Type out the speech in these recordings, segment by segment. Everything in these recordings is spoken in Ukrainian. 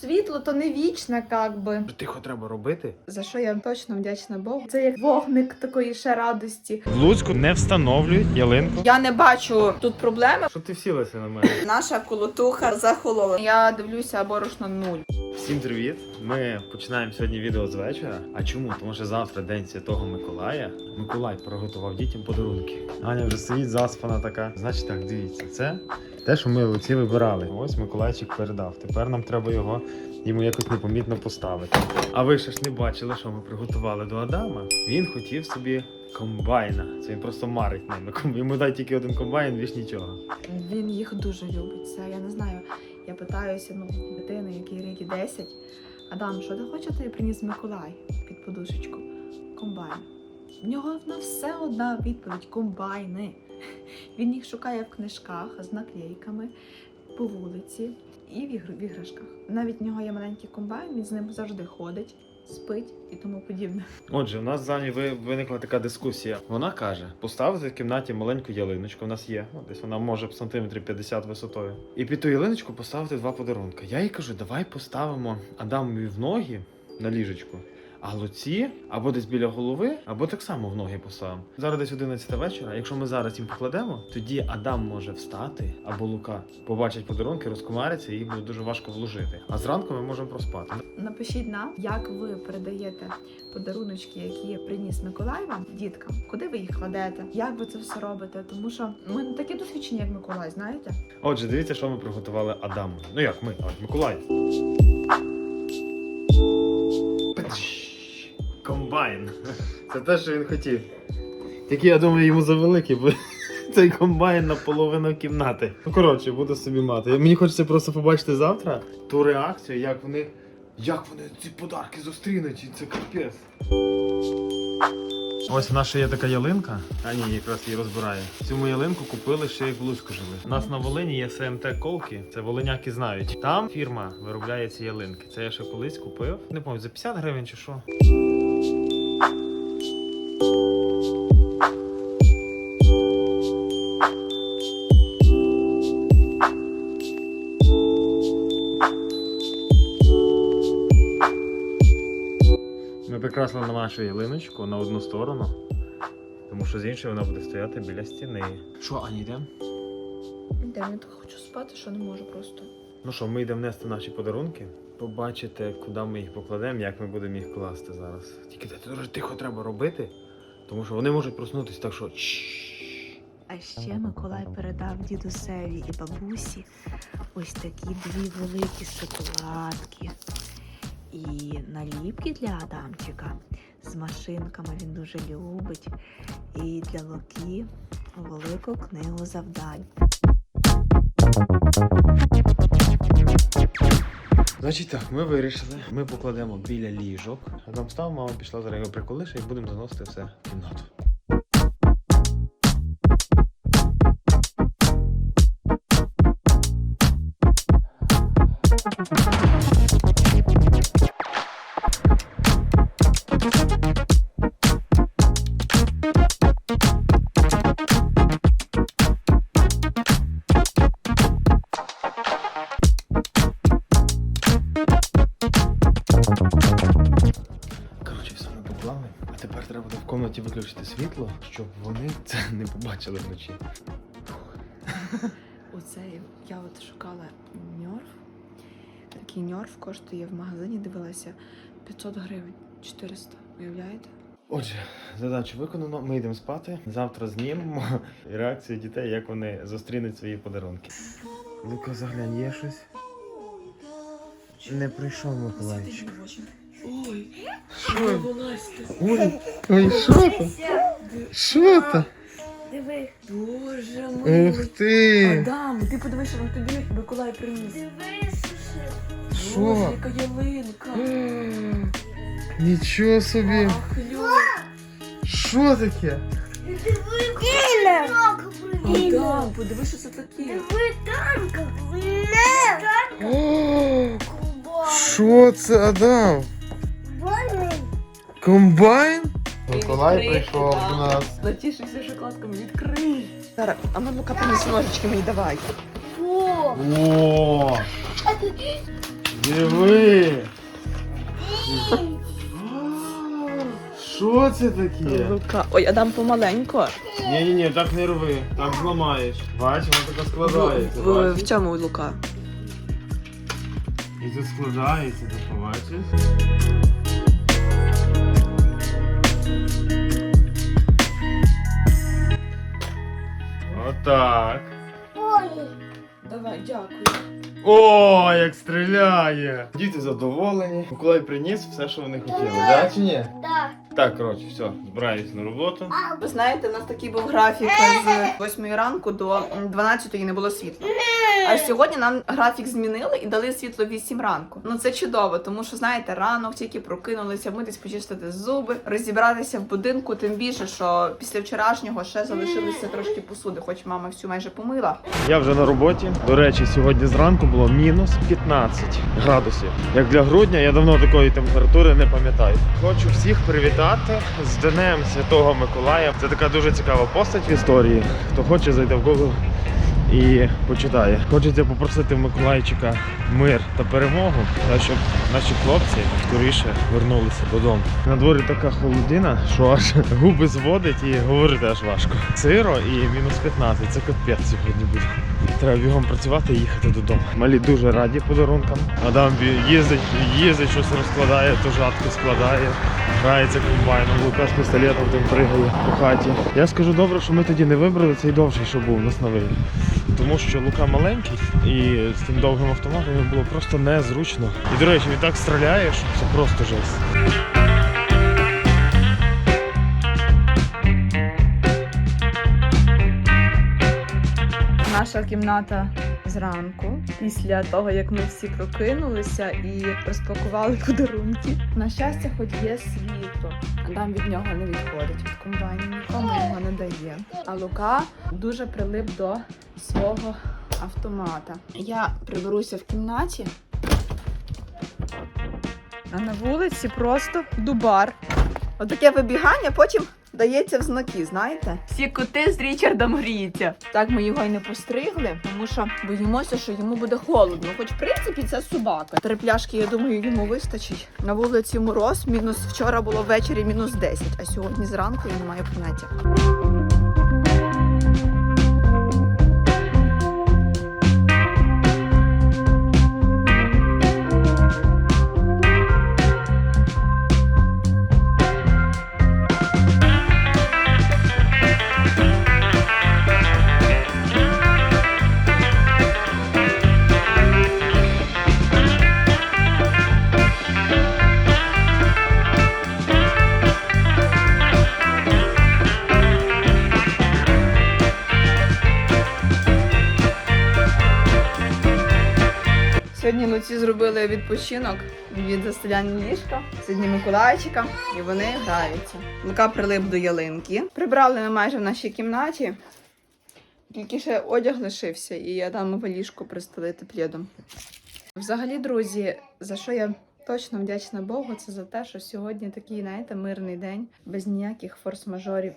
Світло то не вічне, як би. Тихо треба робити. За що я точно вдячна Богу. Це як вогник такої ще радості. В Луцьку не встановлюють ялинку. Я не бачу тут проблеми. Що ти всілася на мене? Наша колотуха захолола. Я дивлюся борошно нуль. Всім привіт! Ми починаємо сьогодні відео з вечора. А чому? Тому що завтра день Святого Миколая. Миколай приготував дітям подарунки. Аня вже стоїть заспана така. Значить так, дивіться, це те, що ми оці вибирали. Ось Миколайчик передав. Тепер нам треба його йому якось непомітно поставити. А ви ще ж не бачили, що ми приготували до Адама. Він хотів собі комбайна. Це він просто марить ними. Йому дай тільки один комбайн, більш нічого. Він їх дуже любить. Це я не знаю. Я питаюся ну, дитини, якій рік і 10. Адам, що ти хочеш, я приніс Миколай під подушечку? Комбайн. В нього на все одна відповідь комбайни. Він їх шукає в книжках з наклейками по вулиці і в іграшках. Навіть в нього є маленький комбайн, він з ним завжди ходить, спить і тому подібне. Отже, у нас з ви- виникла така дискусія. Вона каже: поставити в кімнаті маленьку ялиночку. У нас є, ну, десь вона може сантиметрів 50 висотою. І під ту ялиночку поставити два подарунки. Я їй кажу, давай поставимо Адамові в ноги на ліжечку. А Луці або десь біля голови, або так само в ноги поставимо. Зараз десь 11 вечора. Якщо ми зараз їм покладемо, тоді Адам може встати або Лука побачить подарунки, розкумариться, і їх буде дуже важко вложити. А зранку ми можемо проспати. Напишіть нам, як ви передаєте подаруночки, які приніс Миколай вам діткам, куди ви їх кладете, як ви це все робите, тому що ми не такі досвідчені, як Миколай, знаєте? Отже, дивіться, що ми приготували Адаму. Ну як ми, а Миколай. Комбайн. Це те, що він хотів. Тільки я думаю, йому завеликий, бо цей комбайн на половину кімнати. Ну коротше, буду собі мати. Мені хочеться просто побачити завтра ту реакцію, як вони. Як вони ці подарки зустрінуть, і це капець. Ось в нас ще є така ялинка. А ні, якраз її розбирає. Цю ми ялинку купили ще як в Луцьку жили. У нас на Волині є СМТ Ковки, це волиняки знають. Там фірма виробляє ці ялинки. Це я ще колись купив. Не пам'ятаю, за 50 гривень чи що. Прикрасили нашу ялиночку на одну сторону, тому що з іншої вона буде стояти біля стіни. Що, Ані, йдемо? Де я так хочу спати, що не можу просто. Ну що, ми йдемо нести наші подарунки. Побачите, куди ми їх покладемо, як ми будемо їх класти зараз. Тільки це дуже тихо треба робити, тому що вони можуть проснутися, так що. А ще Миколай передав дідусеві і бабусі ось такі дві великі шоколадки і наліпки для Адамчика з машинками він дуже любить. І для Локі велику книгу завдань. Значить так, ми вирішили. Ми покладемо біля ліжок. Там став, мама пішла зараз його приколиша і будемо заносити все в кімнату. Не побачили вночі. Оце я от шукала ньорф. Такий ньорф коштує в магазині, дивилася 500 гривень, 400. Уявляєте? Отже, задачу виконано. Ми йдемо спати. Завтра знімемо реакцію дітей, як вони зустрінуть свої подарунки. Лука, заглянь, є щось? Не прийшов Миколаївчик. Ой, Що? Ой, ой, що там? Що? Диви, Боже мой. Ух ти! Адам, ти подивись, що він тобі Миколай приніс. Що? Боже, яка ялинка. Нічого собі! Що таке? Адам, подивись, що це таке. Що це, Адам? Комбайн? Миколай прийшов до нас. Натішився шоколадками, відкрий. Зараз, а ну ну-ка приніс ножички мені давай. О! Диви! Що це таке? Лука. Ой, Адам помаленько. Ні, ні, ні, так не роби, так зламаєш. Бач, вона така складається. В, в, в бачиш? цьому Лука. І тут складається, ти побачиш. Отак. Ой. Давай, дякую. О, як стріляє! Діти задоволені. Миколай приніс все, що вони хотіли, да чи ні? Да. Так, коротше, все, збираюсь на роботу. Ви знаєте, у нас такий був графік з 8 ранку до 12 не було світла. А сьогодні нам графік змінили і дали світло в 8 ранку. Ну це чудово, тому що знаєте, ранок тільки прокинулися, митись почистити зуби, розібратися в будинку. Тим більше, що після вчорашнього ще залишилося трошки посуди, хоч мама всю майже помила. Я вже на роботі. До речі, сьогодні зранку було мінус 15 градусів. Як для грудня, я давно такої температури не пам'ятаю. Хочу всіх привітати з Днем Святого Миколая. Це така дуже цікава постать в історії. Хто хоче, зайде в Google і почитає. Хочеться попросити в Миколайчика мир та перемогу, та щоб наші хлопці скоріше вернулися додому. На дворі така холодина, що аж губи зводить і говорити аж важко. Сиро і мінус 15, це капець сьогодні буде. Треба бігом працювати і їхати додому. Малі дуже раді подарункам. Адам їздить, їздить, щось розкладає, то жатки складає, грається комбайном, Лука з пістолетом тим пригає по хаті. Я скажу добре, що ми тоді не вибрали цей довший, що був у нас новий. Тому що Лука маленький і з тим довгим автоматом було просто незручно. І до речі, він так стріляє, що це просто жесть. Наша кімната зранку, після того як ми всі прокинулися і розпакували подарунки. На щастя, хоч є світло. Адам від нього не відходить від комбайну, нікому не дає. А Лука дуже прилип до свого автомата. Я приберуся в кімнаті. А на вулиці просто дубар. Отаке вибігання потім дається в знаки, знаєте? Всі коти з Річардом гріються. Так ми його й не постригли, тому що боїмося, що йому буде холодно. Хоч, в принципі, це собака. Три пляшки, я думаю, йому вистачить. На вулиці мороз, мінус вчора було ввечері мінус 10, а сьогодні зранку він має поняття. Сьогодні Луці зробили відпочинок від застеляння ліжка. Сьогодні Миколайчика, і вони граються. Лука прилип до ялинки. Прибрали ми майже в нашій кімнаті. Тільки ще одяг лишився, і Адамове ліжко пристелити плідом. Взагалі, друзі, за що я точно вдячна Богу, це за те, що сьогодні такий, знаєте, мирний день, без ніяких форс-мажорів.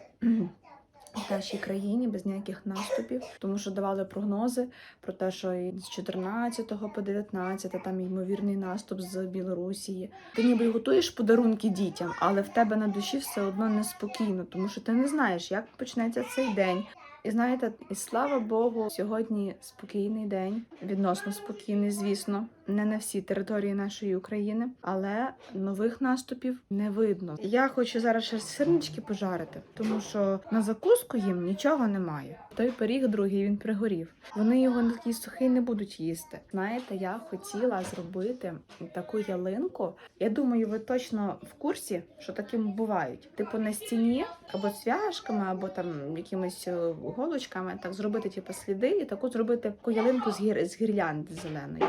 В нашій країні без ніяких наступів, тому що давали прогнози про те, що і з 14 по 19 там ймовірний наступ з Білорусії. Ти ніби готуєш подарунки дітям, але в тебе на душі все одно неспокійно, тому що ти не знаєш, як почнеться цей день. І знаєте, і слава Богу, сьогодні спокійний день, відносно спокійний, звісно, не на всій території нашої України, але нових наступів не видно. Я хочу зараз ще сирнички пожарити, тому що на закуску їм нічого немає. Той пиріг другий він пригорів. Вони його на такий сухий не будуть їсти. Знаєте, я хотіла зробити таку ялинку. Я думаю, ви точно в курсі, що таким бувають. Типу на стіні або цвяшками, або там якимись е, голочками, так зробити типу сліди і таку зробити таку ялинку з гір з гірлянди зеленої.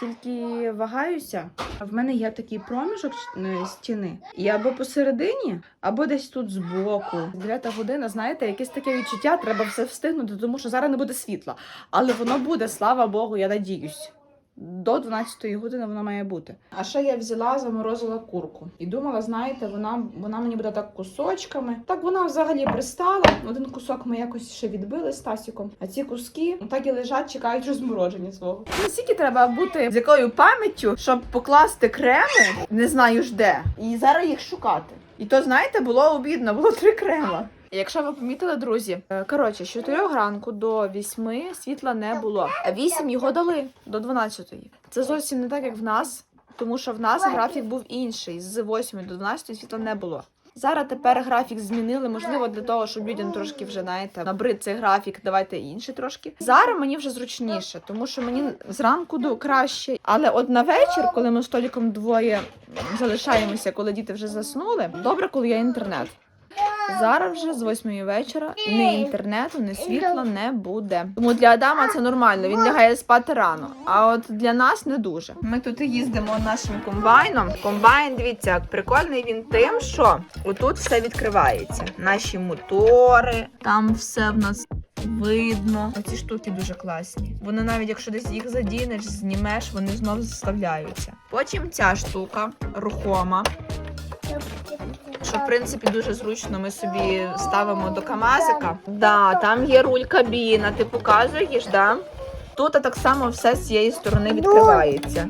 Тільки вагаюся. В мене є такий проміжок е, стіни, і або посередині, або десь тут збоку. Дев'ята година, знаєте, якесь таке відчуття, треба все встигнути, тому що зараз не буде світла. Але воно буде, слава Богу, я надіюсь. До 12 години вона має бути. А ще я взяла, заморозила курку. І думала, знаєте, вона, вона мені буде так кусочками. Так вона взагалі пристала. Один кусок ми якось ще відбили з Тасіком, а ці куски так і лежать, чекають розмороження свого. Наскільки треба бути з якою пам'яттю, щоб покласти креми, не знаю ж де, і зараз їх шукати. І то, знаєте, було обідно, було три крема. Якщо ви помітили, друзі, е, коротше, з 4 ранку до 8 світла не було. А 8 його дали до 12. Це зовсім не так, як в нас, тому що в нас графік був інший. З 8 до 12 світла не було. Зараз тепер графік змінили, можливо, для того, щоб людям трошки вже знаєте, набрид цей графік, давайте інший трошки. Зараз мені вже зручніше, тому що мені зранку до краще. Але от на вечір, коли ми з Толіком двоє залишаємося, коли діти вже заснули, добре, коли є інтернет. Зараз вже з 8 вечора ні інтернету, ні світла не буде. Тому для Адама це нормально. Він лягає спати рано. А от для нас не дуже. Ми тут їздимо нашим комбайном. Комбайн, дивіться, як прикольний він тим, що отут все відкривається. Наші мотори, там все в нас. Видно, оці штуки дуже класні. Вони навіть якщо десь їх задінеш, знімеш, вони знов зставляються. Потім ця штука рухома. Що в принципі дуже зручно. Ми собі ставимо до Камазика. Да, там є руль кабіна. Ти показуєш, да? Тут так само все з цієї сторони відкривається.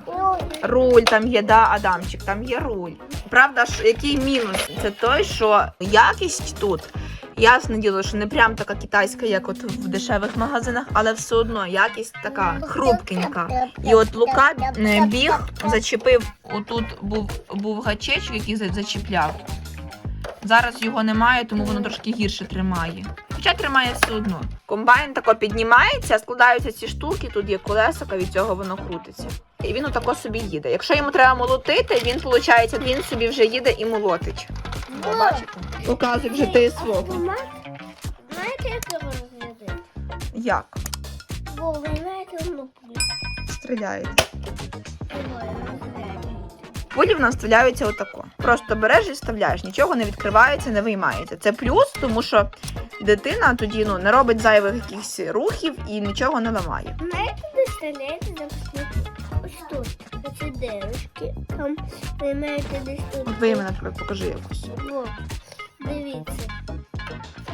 Руль там є, да, Адамчик, там є руль. Правда, ж, який мінус? Це той, що якість тут. Ясне діло, що не прям така китайська, як от в дешевих магазинах, але все одно якість така хрупкенька. І от Лука е, біг, зачепив, отут був, був гачечок, який зачіпляв. Зараз його немає, тому воно трошки гірше тримає. Хоча тримає все одно. Комбайн тако піднімається, складаються ці штуки, тут є колесика, від цього воно крутиться. І він отако собі їде. Якщо йому треба молотити, він виходить, він собі вже їде і молотить. О, бачите? Показуй вже ти свого. Знаєте, як його розглядати? Як? Бо ви знаєте, воно Стріляють. Пулі в нас вставляються отако. Просто береш і вставляєш, нічого не відкривається, не виймається. Це плюс, тому що дитина тоді ну, не робить зайвих якихось рухів і нічого не ламає. Знаєте, де вставляєте запасні? Ось тут. Оці дирочки. Там ви маєте десь тут. От ви мені, наприклад, покажи якусь. Во. Дивіться.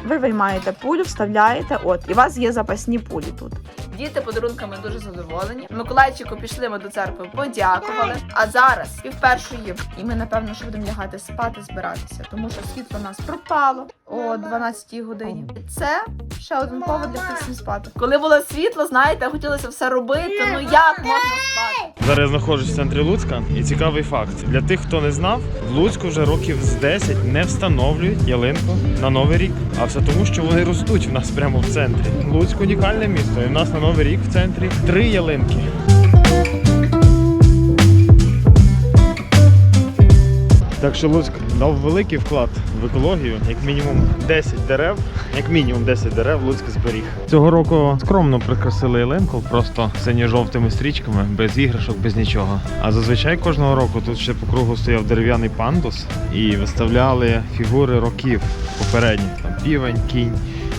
Ви виймаєте пулю, вставляєте, от, і у вас є запасні пулі тут. Діти подарунками дуже задоволені. Миколайчику пішли ми до церкви, подякували. А зараз пів першої, і ми напевно що будемо лягати спати, збиратися, тому що світло у нас пропало о 12 годині. Це ще один повод для всіх всім спати. Коли було світло, знаєте, хотілося все робити. Ну як можна спати? Зараз я знаходжусь в центрі Луцька, і цікавий факт для тих, хто не знав, в Луцьку вже років з 10 не встановлюють ялинку на новий рік. А все тому, що вони ростуть в нас прямо в центрі. Луцьк унікальне місто. І в нас на новий рік в центрі три ялинки. Так що Луцьк дав великий вклад в екологію, як мінімум 10 дерев, як мінімум 10 дерев Луцьк зберіг. Цього року скромно прикрасили ялинку, просто синьо-жовтими стрічками, без іграшок, без нічого. А зазвичай кожного року тут ще по кругу стояв дерев'яний пандус і виставляли фігури років попередніх. Там півень, кінь.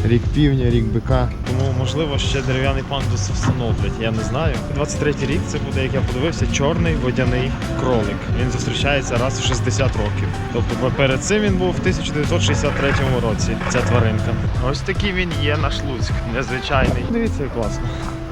Рік півня, рік бика. Тому можливо ще дерев'яний пандус встановлять. Я не знаю. 23-й рік це буде, як я подивився, чорний водяний кролик. Він зустрічається раз в 60 років. Тобто перед цим він був в 1963 році. Ця тваринка. Ось такий він є наш Луцьк. Незвичайний. Дивіться, як класно.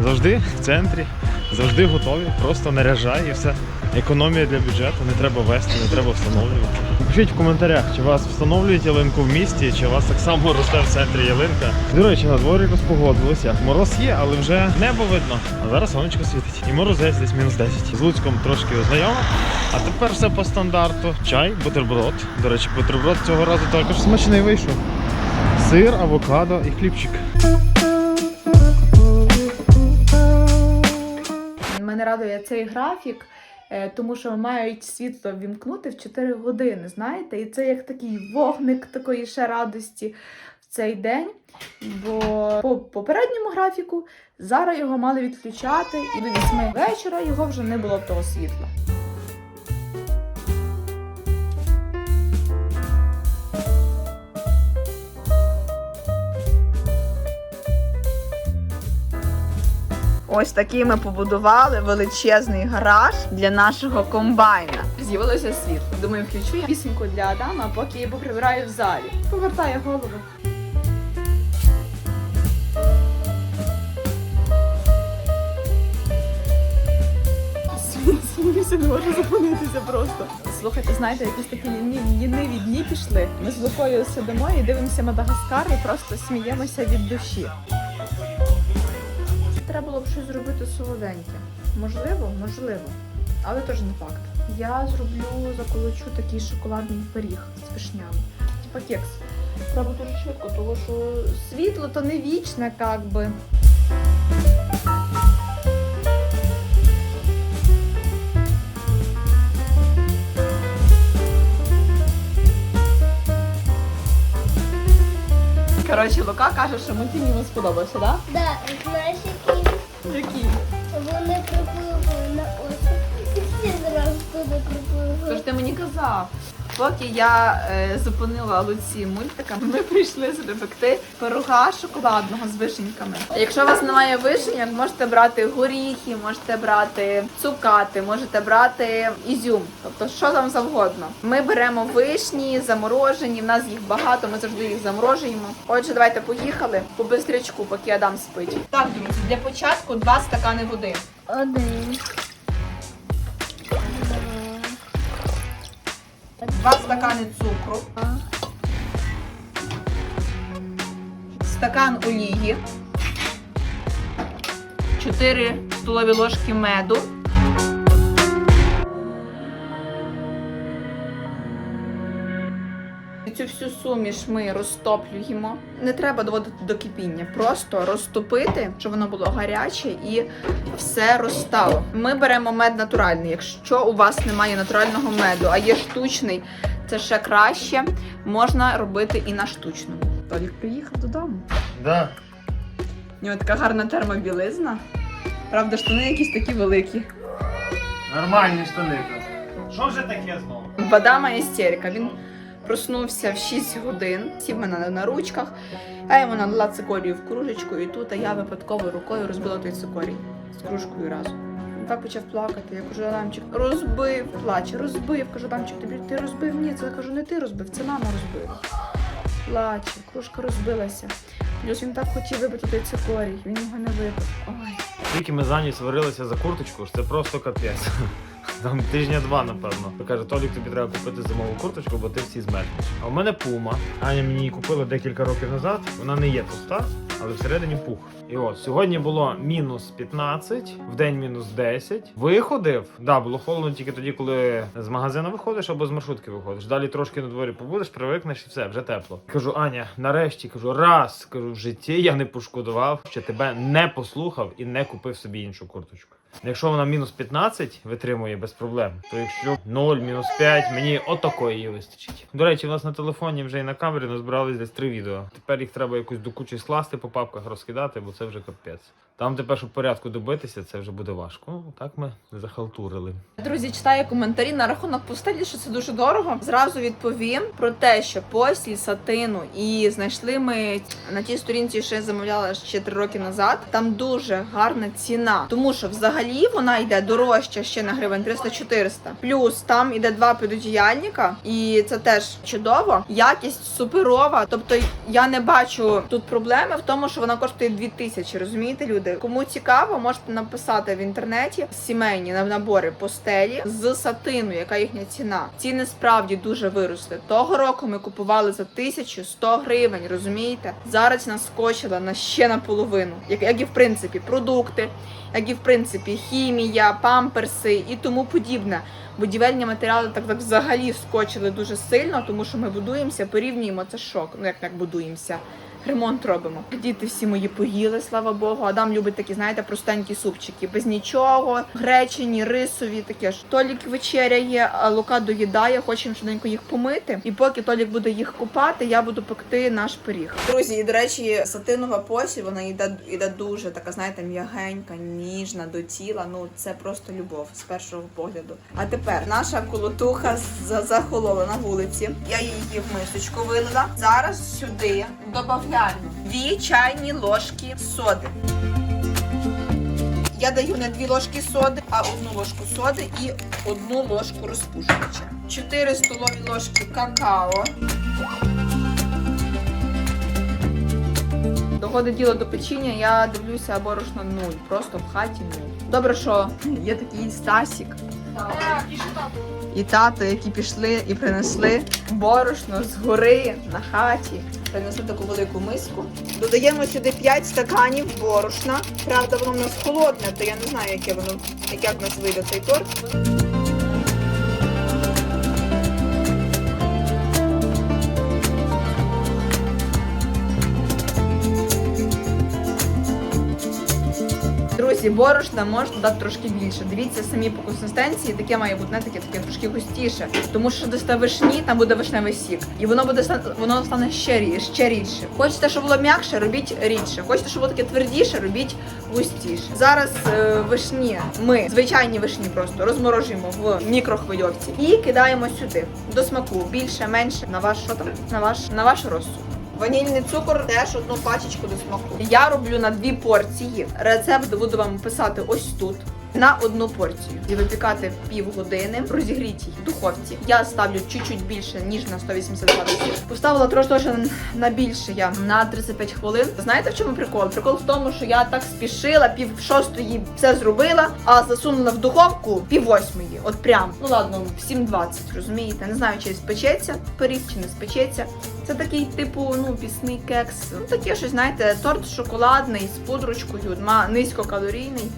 Завжди в центрі, завжди готові, просто наряжай і все. Економія для бюджету, не треба вести, не треба встановлювати. Пишіть в коментарях, чи вас встановлюють ялинку в місті, чи у вас так само росте в центрі ялинка. До речі, на дворі розпогодилося. Мороз є, але вже небо видно. А зараз сонечко світить. І морозець десь мінус 10. З Луцьком трошки ознайомо. А тепер все по стандарту. Чай, бутерброд. До речі, бутерброд цього разу також смачний вийшов. Сир, авокадо і хлібчик. Мене радує цей графік, тому що мають світло вімкнути в 4 години, знаєте, і це як такий вогник такої ще радості в цей день. Бо по попередньому графіку зараз його мали відключати, і до 8 вечора його вже не було того світла. Ось такий ми побудували величезний гараж для нашого комбайна. З'явилося світло. Думаю, включу я пісеньку для Адама, поки я поприбираю в залі. Повертає голову. Не можу зупинитися просто. Слухайте, знаєте, якісь такі ліниві дні пішли. Ми з Лукою сидимо і дивимося Мадагаскар і просто сміємося від душі. Було б щось зробити солоденьке. Можливо, можливо, але теж не факт. Я зроблю, заколочу такий шоколадний пиріг з вишнями. Типа кекс. Треба дуже швидко, тому що світло то не вічне, як би. Коротше, Лука каже, що мультфільм йому сподобався, так? Да, знаєш, які Да? Який? Вони припливли на осі І всі зразу туди припливли. Тож ти мені казав. Поки я е, зупинила Луці мультиками, ми прийшли запекти пирога шоколадного з вишеньками. Якщо у вас немає вишеньок, можете брати горіхи, можете брати цукати, можете брати ізюм, тобто що там завгодно. Ми беремо вишні, заморожені. В нас їх багато, ми завжди їх заморожуємо. Отже, давайте поїхали по бистрячку, поки Адам спить. Так, друзі, для початку два стакани води. Один. Два стакани цукру. Стакан олії. 4 столові ложки меду. Цю всю суміш ми розтоплюємо. Не треба доводити до кипіння, просто розтопити, щоб воно було гаряче і все розстало. Ми беремо мед натуральний. Якщо у вас немає натурального меду, а є штучний, це ще краще. Можна робити і на штучному. Толік приїхав додому. Да. У нього така гарна термобілизна. Правда, штани якісь такі великі. Нормальні штани. Що вже таке знову? В Адама істерика. Він проснувся в 6 годин, сів мене на ручках, а йому налила цикорію в кружечку, і тут а я випадково рукою розбила той цикорій з кружкою разом. Так почав плакати. Я кажу, Адамчик, розбив, плаче, розбив. Кажу, Адамчик, тобі ти розбив? Ні, це я кажу, не ти розбив, це мама розбила. Плаче, кружка розбилася. Плюс він так хотів вибити той цикорій, він його не випив. Ой. Тільки ми за ніч сварилися за курточку, це просто капець. Там тижня два, напевно. Каже, Толік, тобі треба купити зимову курточку, бо ти всі змерзнеш. А в мене пума. Аня мені її купила декілька років назад. Вона не є товста, але всередині пух. І от сьогодні було мінус 15, в день мінус 10. Виходив. Да, було холодно тільки тоді, коли з магазину виходиш або з маршрутки виходиш. Далі трошки на дворі побудеш, привикнеш і все, вже тепло. Кажу, Аня, нарешті кажу, раз кажу, в житті я не пошкодував, що тебе не послухав і не купив собі іншу курточку. Якщо вона мінус 15 витримує без проблем, то якщо 0, мінус 5, мені отакої її вистачить. До речі, у нас на телефоні вже і на камері назбирались десь три відео. Тепер їх треба якось до кучі скласти по папках розкидати, бо це вже капець. Там тепер, щоб порядку добитися, це вже буде важко. Так ми захалтурили. Друзі, читаю коментарі на рахунок постелі, що це дуже дорого. Зразу відповім про те, що постіль сатину і знайшли ми на тій сторінці, що я замовляла ще три роки назад. Там дуже гарна ціна, тому що взагалі вона йде дорожча ще на гривень 300-400. Плюс там іде два підодіяльника, і це теж чудово. Якість суперова. Тобто я не бачу тут проблеми в тому, що вона коштує 2000, Розумієте, люди? Кому цікаво, можете написати в інтернеті сімейні на- набори постелі з сатину, яка їхня ціна. Ціни справді дуже виросли. Того року ми купували за 1100 гривень. Розумієте? Зараз ціна скочила на ще наполовину, як, як і в принципі продукти, як і в принципі хімія, памперси і тому подібне. Будівельні матеріали так, так взагалі вскочили дуже сильно, тому що ми будуємося, порівнюємо це шок. Ну як як будуємося. Ремонт робимо. Діти всі мої поїли, слава Богу. Адам любить такі, знаєте, простенькі супчики, без нічого, гречені, рисові, таке ж. Толік вечеряє, а Лука доїдає, хочемо швиденько їх помити. І поки Толік буде їх купати, я буду пекти наш пиріг. Друзі, і до речі, сатинова посіль, вона йде, йде дуже така, знаєте, м'ягенька, ніжна до тіла. Ну це просто любов з першого погляду. А тепер наша колотуха захолола на вулиці. Я її в мисочку вилила. Зараз сюди додаємо дві чайні ложки соди. Я даю не дві ложки соди, а одну ложку соди і одну ложку розпушувача. 4 столові ложки какао. Доходить діло до печіння, я дивлюся борошно нуль, просто в хаті нуль. Добре, що є такий Стасік. І тато, які пішли і принесли борошно з гори на хаті. Принесли таку велику миску. Додаємо сюди 5 стаканів борошна. Правда, воно в нас холодне, то я не знаю, яке воно, як в нас вийде цей торт. Друзі, борошна можна додати трошки більше. Дивіться самі по консистенції, таке має бути не таке, таке трошки густіше. Тому що дасте вишні, там буде вишневий сік. І воно буде воно стане ще, ще рідше. Хочете, щоб було м'якше, робіть рідше. Хочете, щоб було таке твердіше, робіть густіше. Зараз е, вишні ми звичайні вишні просто розморожуємо в мікрохвильовці і кидаємо сюди до смаку більше, менше на ваш що там? На ваш на ваш розсуд. Ванільний цукор теж одну пачечку до смаку. Я роблю на дві порції. Рецепт буду вам писати ось тут. На одну порцію і випікати півгодини в духовці. Я ставлю чуть-чуть більше ніж на 180 градусів. Поставила трошки на більше я на 35 хвилин. Знаєте в чому прикол? Прикол в тому, що я так спішила, пів шостої все зробила, а засунула в духовку пів восьмої. От прям ну ладно, в 7.20, розумієте? Не знаю, чи спечеться пиріг, чи не спечеться. Це такий типу, ну, пісний кекс. Ну таке щось, знаєте, торт шоколадний з пудрочкою, ма- низькокалорійний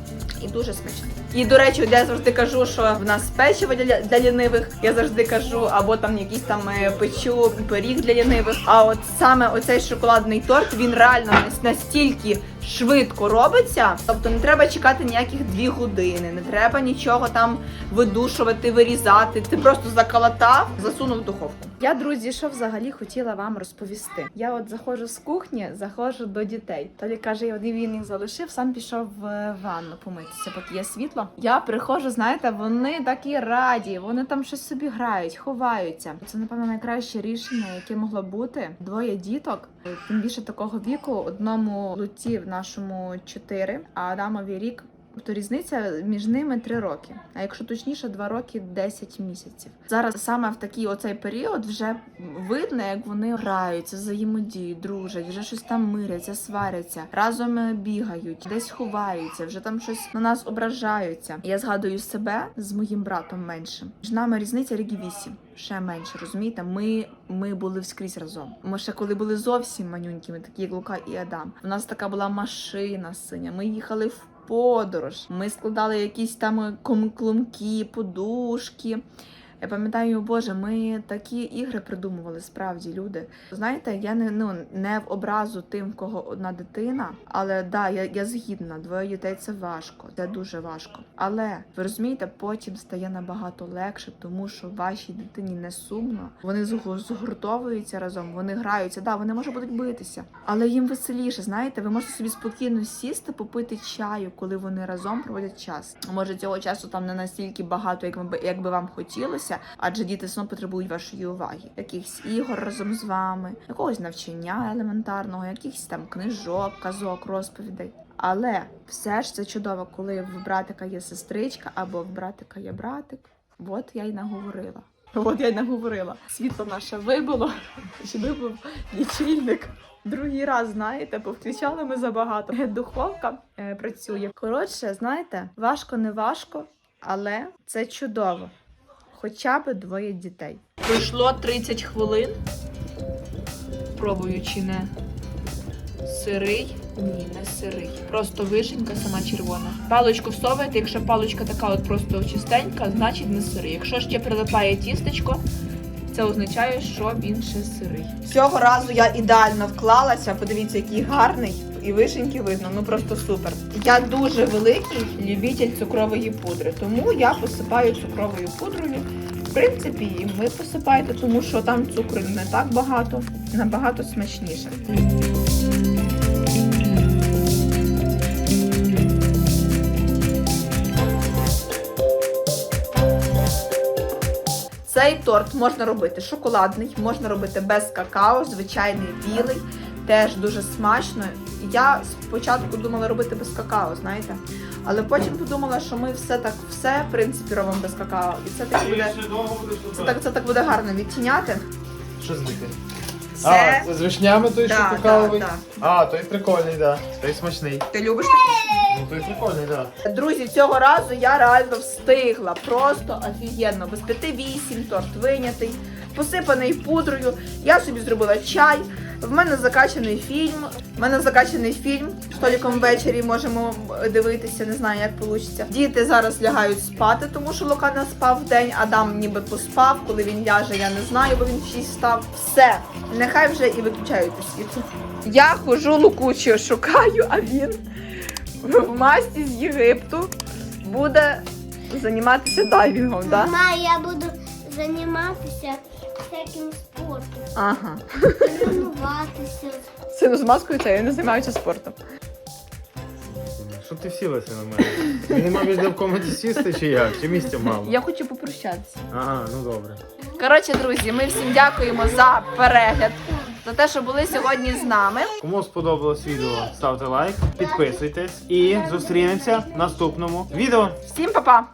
і дуже смачний. І до речі, я завжди кажу, що в нас печиво для, для лінивих. Я завжди кажу, або там якийсь там е, печу пиріг для лінивих. А от саме оцей шоколадний торт він реально нас- настільки швидко робиться. Тобто не треба чекати ніяких дві години, не треба нічого там видушувати, вирізати. Ти просто заколотав, засунув в духовку. Я, друзі, що взагалі хотіла вам розповісти. Я от заходжу з кухні, заходжу до дітей. Толі каже, я він їх залишив, сам пішов в ванну помитися, поки є світло. Я приходжу, знаєте, вони такі раді, вони там щось собі грають, ховаються. Це напевно найкраще рішення, яке могло бути. Двоє діток, тим більше такого віку, одному луці в нашому 4, а Адамові рік. То різниця між ними 3 роки, а якщо точніше, 2 роки 10 місяців. Зараз саме в такий оцей період вже видно, як вони граються, взаємодіють, дружать, вже щось там миряться, сваряться, разом е, бігають, десь ховаються, вже там щось на нас ображаються. Я згадую себе з моїм братом меншим. Між нами різниця років 8. Ще менше, розумієте? Ми, ми були вскрізь разом. Ми ще коли були зовсім манюнькими, такі як Лука і Адам. У нас така була машина синя. Ми їхали в подорож. Ми складали якісь там ком- клумки, подушки. Я пам'ятаю, боже, ми такі ігри придумували справді люди. Знаєте, я не ну не в образу тим, в кого одна дитина, але да, я, я згідна, двоє дітей це важко, це дуже важко. Але ви розумієте, потім стає набагато легше, тому що вашій дитині не сумно. Вони згу- згуртовуються разом, вони граються. Да, вони може будуть битися, але їм веселіше. Знаєте, ви можете собі спокійно сісти, попити чаю, коли вони разом проводять час. Може, цього часу там не настільки багато, як би як вам хотілося, адже діти знову потребують вашої уваги, якихось ігор разом з вами, якогось навчання елементарного, якихось там книжок, казок, розповідей. Але все ж це чудово, коли в братика є сестричка або в братика є братик. От я й наговорила. От я й наговорила. Світло наше вибило, вибив лічильник. Другий раз, знаєте, повключали ми забагато. Духовка е, працює. Коротше, знаєте, важко не важко, але це чудово. Хоча б двоє дітей. Пройшло 30 хвилин. Пробую чи не сирий. Ні, не сирий. Просто вишенька сама червона. Паличку всовуєте, якщо паличка така от просто чистенька, значить не сирий. Якщо ще прилипає тістечко, це означає, що він ще сирий. Цього разу я ідеально вклалася. Подивіться, який гарний. І вишеньки видно, ну просто супер. Я дуже великий любитель цукрової пудри, тому я посипаю цукровою пудрою. В принципі, і ви посипаєте, тому що там цукру не так багато, набагато смачніше. Цей торт можна робити шоколадний, можна робити без какао, звичайний білий, теж дуже смачно. Я спочатку думала робити без какао, знаєте. Але потім подумала, що ми все так, все в принципі робимо без какао. І це так буде, це так, це так буде гарно відтіняти. Що з таке? Це А, це з вишнями той, що какаовий? да, А, той прикольний, да. Той смачний. ти любиш такі? Ну той прикольний, да. Друзі, цього разу я реально встигла. Просто офігенно. Без 5-8 торт винятий, посипаний пудрою. Я собі зробила чай. В мене закачаний фільм. В мене закачаний фільм. Століком ввечері можемо дивитися, не знаю, як вийде. Діти зараз лягають спати, тому що Лука не спав в день, Адам ніби поспав. Коли він ляже, я не знаю, бо він 6 став. Все, нехай вже і виключають світло. Я хожу Лукучу, шукаю, а він в масті з Єгипту буде займатися дайвінгом? Да? Мама, я буду займатися всяким спортом, Ага. тренуватися. Сину з маскою це я не займаюся спортом. Що ти всілася на мене? Тобі нема між в комнаті сісти чи як? Чи місця мало? Я хочу попрощатися. Ага, ну добре. Коротше, друзі, ми всім дякуємо за перегляд, за те, що були сьогодні з нами. Кому сподобалось відео, ставте лайк, підписуйтесь і зустрінемося в наступному відео. Всім па-па!